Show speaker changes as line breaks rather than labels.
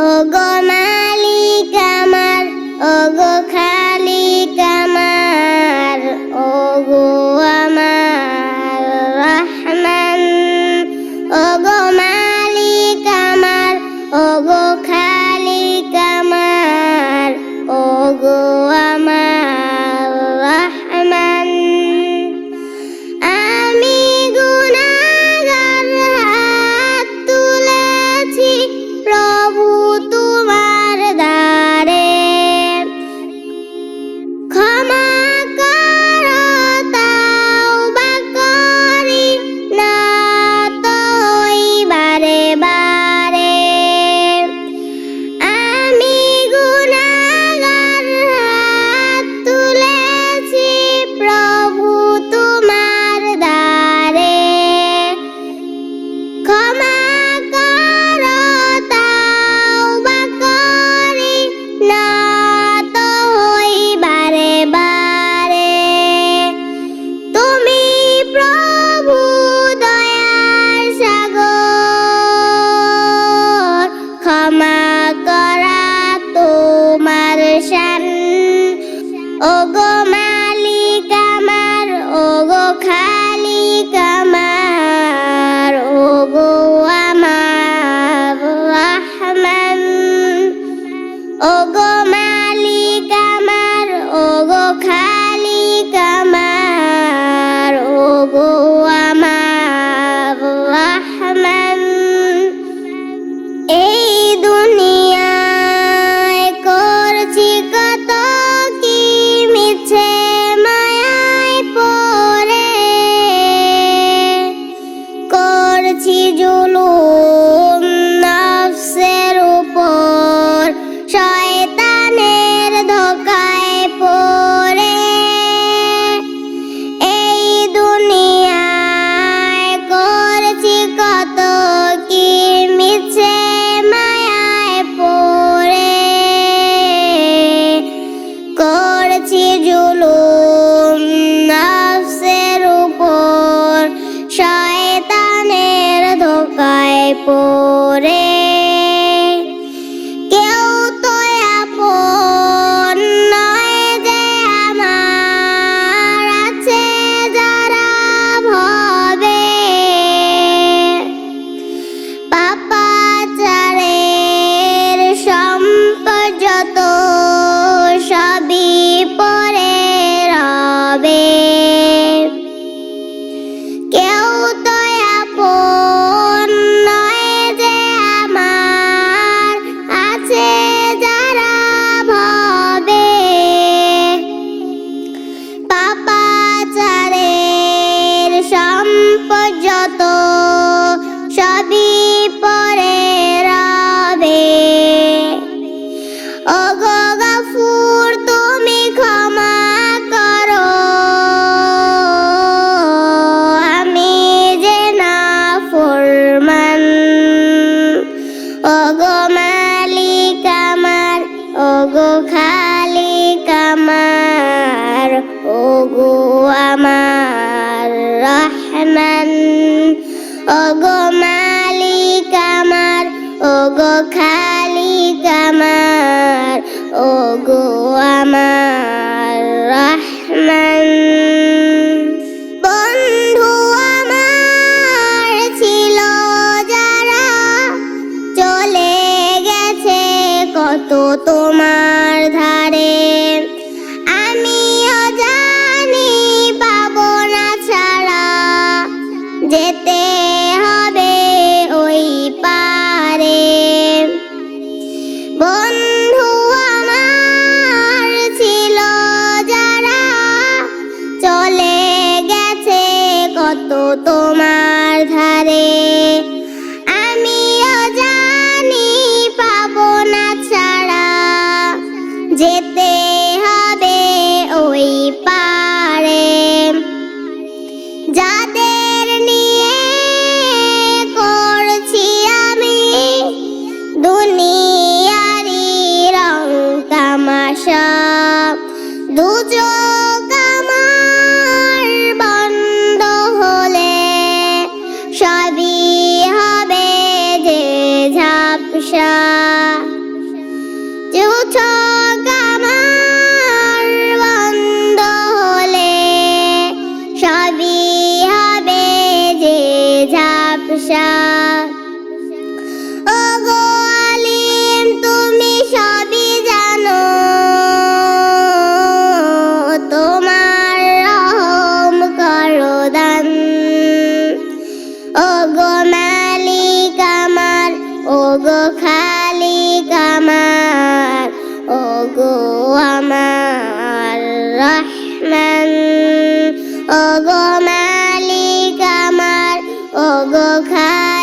ও গো মালিক আমার ও গো Ogo পড়ে ওগো মালিক আমার, ওগো খালিক আমার, ওগো আমার রহমান। বন্ধু আমার যারা, চলে গেছে কত তোমার ধারে। কত তোমার ধারে? ঝাপসা চোখ আমার বন্ধ হলে সবই হবে যে ঝাপসা। 开